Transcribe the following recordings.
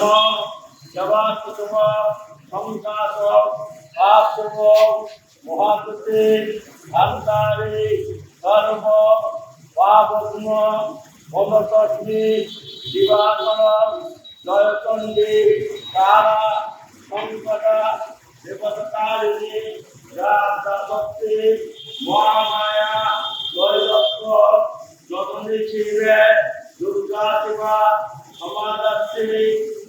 নম জবাতুম সংসাস আশ্রম মহাতুতে ধান্তারে ধর্ম পাবগ্ন ভবতস্মি দিবাকর জয়চণ্ডী তারা, সংকট দেবতারিণী রাজশক্তি মহামায়া জয়দত্ত শিবে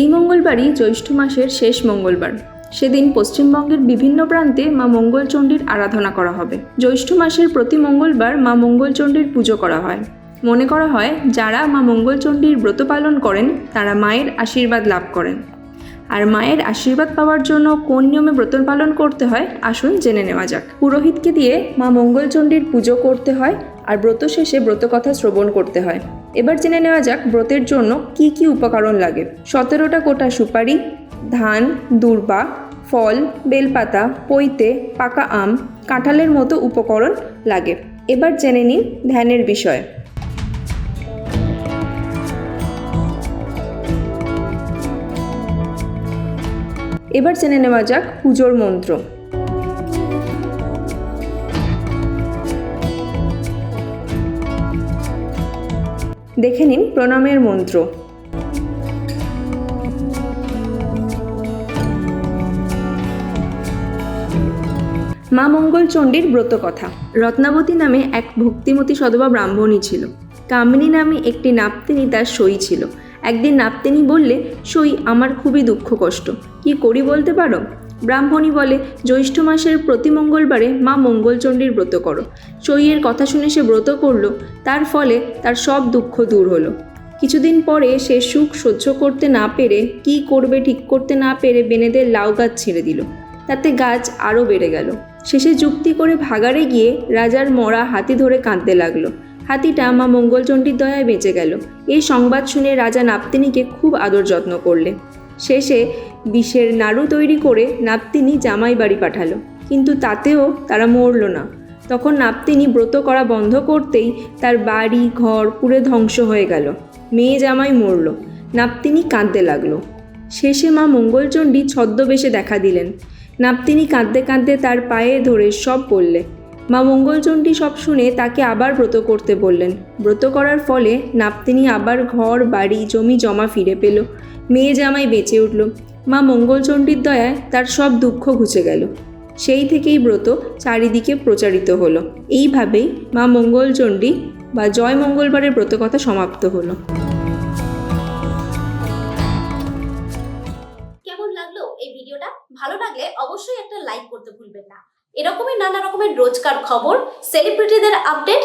এই মঙ্গলবারই জ্যৈষ্ঠ মাসের শেষ মঙ্গলবার। সেদিন পশ্চিমবঙ্গের বিভিন্ন প্রান্তে মা মঙ্গলচণ্ডীর আরাধনা করা হবে। জ্যৈষ্ঠ মাসের প্রতি মঙ্গলবার মা মঙ্গলচণ্ডীর পুজো করা হয়। মনে করা হয়, যারা মা মঙ্গলচণ্ডীর ব্রত পালন করেন, তারা মায়ের আশীর্বাদ লাভ করেন। আর মায়ের আশীর্বাদ পাওয়ার জন্য কোন নিয়মে ব্রত পালন করতে হয়, আসুন জেনে নেওয়া যাক। পুরোহিতকে দিয়ে মা মঙ্গলচণ্ডীর পুজো করতে হয় আর ব্রত শেষে ব্রতকথা শ্রবণ করতে হয়। এবার জেনে নেওয়া যাক ব্রতের জন্য কি কি উপকরণ লাগে। সতেরোটা কোটা সুপারি, ধান, দূর্বা, ফল, বেলপাতা, পৈতে, পাকা আম, কাঁঠালের মতো উপকরণ লাগে। এবার জেনে নিন ধ্যানের বিষয়। এবার জেনে নেওয়া যাক পুজোর মন্ত্র। দেখে নিন প্রণামের মন্ত্র। মা মঙ্গলচণ্ডীর ব্রত কথা রত্নাবতী নামে এক ভক্তিমতী সদবা ব্রাহ্মণী ছিল। কামিনী নামে একটি নাপ্তিনী তার সই ছিল। একদিন নাপ্তিনী বললে, সই, আমার খুবই দুঃখ কষ্ট। কি করি বলতে পারো? ব্রাহ্মণী বলে, জ্যৈষ্ঠ মাসের প্রতি মঙ্গলবারে মা মঙ্গলচণ্ডীর ব্রত করো। সইয়ের কথা শুনে সে ব্রত করল, তার ফলে তার সব দুঃখ দূর হলো। কিছুদিন পরে সে সুখ সহ্য করতে না পেরে, কি করবে ঠিক করতে না পেরে বেনেদের লাউ গাছ ছেড়ে দিল। তাতে গাছ আরও বেড়ে গেল। শেষে যুক্তি করে ভাগাড়ে গিয়ে রাজার মরা হাতি ধরে কাঁদতে লাগল। হাতিটা মা মঙ্গলচণ্ডীর দয়ায় বেঁচে গেল। এই সংবাদ শুনে রাজা নাপ্তিনীকে খুব আদর যত্ন করলে। শেষে বিষের নাড়ু তৈরি করে নাপ্তিনী জামাই বাড়ি পাঠালো। কিন্তু তাতেও তারা মরল না। তখন নাপ্তিনী ব্রত করা বন্ধ করতেই তার বাড়ি, ঘর পুরে ধ্বংস হয়ে গেল। মেয়ে জামাই মরল। নাপ্তিনী কাঁদতে লাগল। শেষে মা মঙ্গলচণ্ডী ছদ্মবেশে দেখা দিলেন। নাপ্তিনী কাঁদতে কাঁদতে তার পায়ে ধরে সব বললে মা মঙ্গলচণ্ডী সব শুনে তাকে আবার ব্রত করতে বললেন। ব্রত করার ফলে নাপ্তিনী আবার ঘর, বাড়ি, জমি জমা ফিরে পেল। মেয়ে জামাই বেঁচে উঠল। মা মঙ্গলচণ্ডীর দয়ায় তার সব দুঃখ ঘুচে গেল। সেই থেকেই ব্রত চারিদিকে প্রচারিত হলো। এইভাবেই মা মঙ্গলচণ্ডী বা জয় মঙ্গলবারের ব্রতকথা সমাপ্ত হলো। কেমন লাগল এই ভিডিওটা? ভালো লাগলে অবশ্যই একটা লাইক করতে ভুলবেন না। এরকমই নানা রকমের রোজকার খবর সেলিব্রিটিদের আপডেট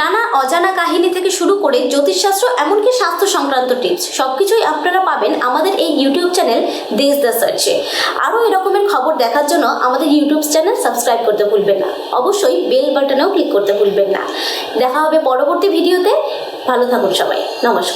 নানা অজানা কাহিনী থেকে শুরু করে জ্যোতিষশাস্ত্র, এমনকি স্বাস্থ্য সংক্রান্ত টিপস সব কিছুই আপনারা পাবেন আমাদের এই ইউটিউব চ্যানেল দেশ দ্য সার্চে আরও এরকমের খবর দেখার জন্য আমাদের ইউটিউব চ্যানেল সাবস্ক্রাইব করতে ভুলবেন না। অবশ্যই বেল বাটনেও ক্লিক করতে ভুলবেন না। দেখা হবে পরবর্তী ভিডিওতে ভালো থাকুন সবাই। নমস্কার।